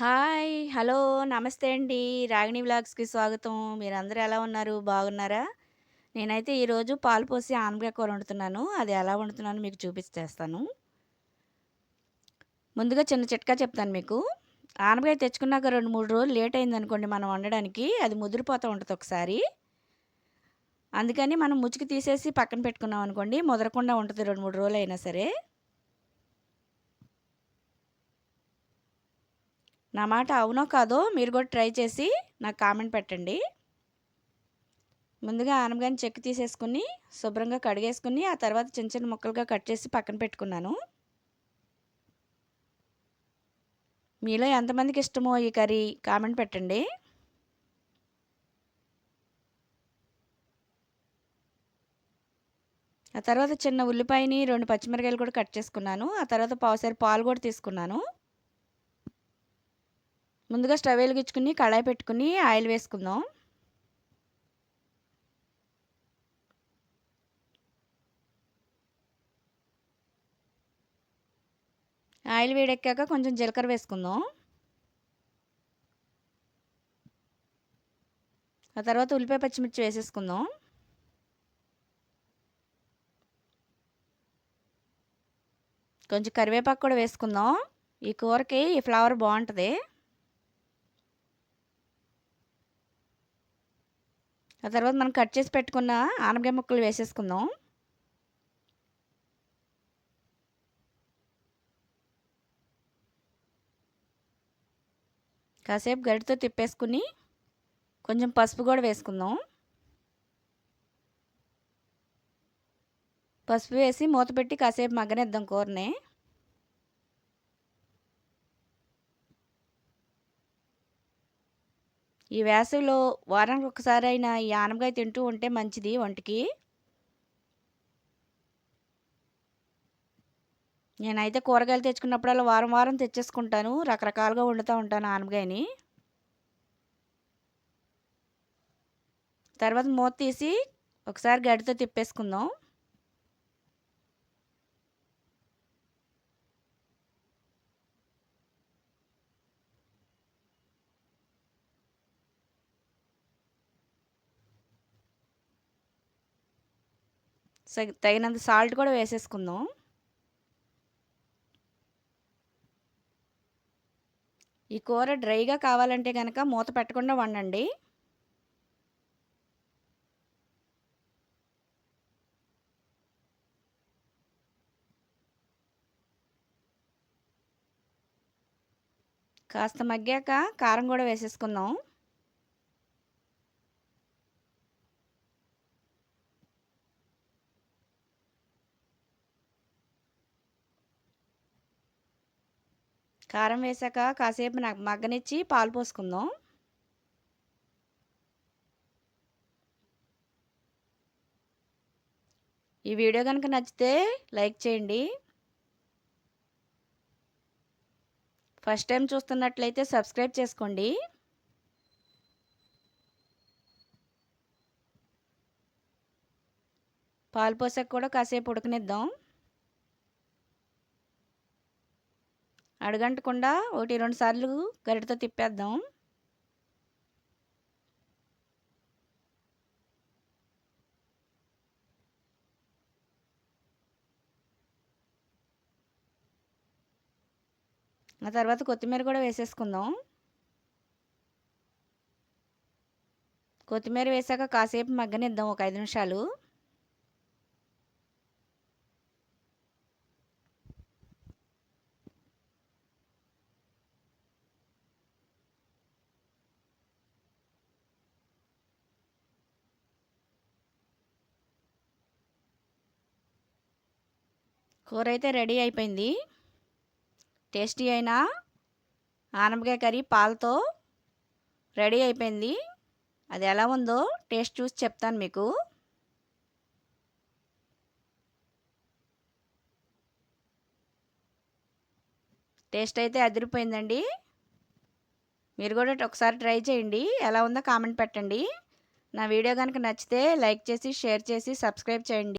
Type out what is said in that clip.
Hi! Hello! నమస్తే అండి. రాగిణి వ్లాగ్స్‌కి స్వాగతం. మీరందరూ ఎలా ఉన్నారు? బాగున్నారా? నేనైతే ఈరోజు పాలు పోసి ఆనపకాయ కూర వండుతున్నాను. అది ఎలా వండుతున్నానో మీకు చూపిచ్చేస్తాను ముందుగా చిన్న చిట్కా చెప్తాను మీకు. ఆనపకాయ తెచ్చుకున్నాక 2, 3 రోజులు లేట్ అయిందనుకోండి మనం వండడానికి అది ముదిరిపోతూ ఉంటది ఒకసారి. అందుకని మనం ముచ్చుకు తీసేసి పక్కన పెట్టుకున్నాం అనుకోండి ముదరకుండా ఉంటది 2, 3 రోజులైనా సరే. నా మాట అవునో కాదో మీరు కూడా ట్రై చేసి నాకు కామెంట్ పెట్టండి. ముందుగా ఆనపకాయని చెక్కు తీసేసుకుని శుభ్రంగా కడిగేసుకుని ఆ తర్వాత చిన్న చిన్న ముక్కలుగా కట్ చేసి పక్కన పెట్టుకున్నాను. మీలో ఎంతమందికి ఇష్టమో ఈ కర్రీ కామెంట్ పెట్టండి. ఆ తర్వాత చిన్న ఉల్లిపాయని, రెండు పచ్చిమిరపకాయలు కూడా కట్ చేసుకున్నాను. ఆ తర్వాత పావుసారి పాలు కూడా తీసుకున్నాను. ముందుగా స్టవ్ వెలిగించుకుని కళాయి పెట్టుకుని ఆయిల్ వేసుకుందాం. ఆయిల్ వేడెక్కాక కొంచెం జీలకర్ర వేసుకుందాం. ఆ తర్వాత ఉల్లిపాయ, పచ్చిమిర్చి వేసేసుకుందాం. కొంచెం కరివేపాకు కూడా వేసుకుందాం. ఈ కూరకి ఈ ఫ్లవర్ బాగుంటుంది ఆ తర్వాత మనం కట్ చేసి పెట్టుకున్న ఆనపకాయ ముక్కలు వేసేసుకుందాం. కాసేపు గరిటతో తిప్పేసుకొని కొంచెం పసుపు కూడా వేసుకుందాం. పసుపు వేసి మూత పెట్టి కాసేపు మగ్గనిద్దాం కూరని. ఈ వేసవిలో వారానికి అయినా ఈ ఆనపకాయ తింటూ ఉంటే మంచిది వంటికి నేనైతే కూరగాయలు తెచ్చుకున్నప్పుడల్లా వారం వారం తెచ్చేసుకుంటాను. రకరకాలుగా వండుతూ ఉంటాను ఆనపకాయని. తర్వాత మూత తీసి ఒకసారి గడితో తిప్పేసుకుందాం. తగినంత సాల్ట్ కూడా వేసేసుకుందాం. ఈ కూర డ్రైగా కావాలంటే కనుక మూత పెట్టకుండా వండండి. కాస్త మగ్గాక కారం కూడా వేసేసుకుందాం. కారం వేసాక కాసేపు నాకు మగ్గనిచ్చి పాలు పోసుకుందాం. ఈ వీడియో కనుక నచ్చితే లైక్ చేయండి. ఫస్ట్ టైం చూస్తున్నట్లయితే సబ్స్క్రైబ్ చేసుకోండి. పాలు పోసాక కూడా కాసేపు ఉడకనిద్దాం. అడగంటకుండా ఒకటి రెండు సార్లు గరిటతో తిప్పేద్దాం. ఆ తర్వాత కొత్తిమీర కూడా వేసేసుకుందాం. కొత్తిమీర వేసాక కాసేపు మగ్గనిద్దాం ఒక ఐదు నిమిషాలు. కూర అయితే రెడీ అయిపోయింది. టేస్టీ అయిన ఆనపకాయ కర్రీ పాలతో రెడీ అయిపోయింది. అది ఎలా ఉందో టేస్ట్ చూసి చెప్తాను మీకు. టేస్ట్ అయితే అదిరిపోయిందండి. మీరు కూడా ఒకసారి ట్రై చేయండి. ఎలా ఉందో కామెంట్ పెట్టండి. నా వీడియో కనుక నచ్చితే లైక్ చేసి, షేర్ చేసి, సబ్స్క్రైబ్ చేయండి.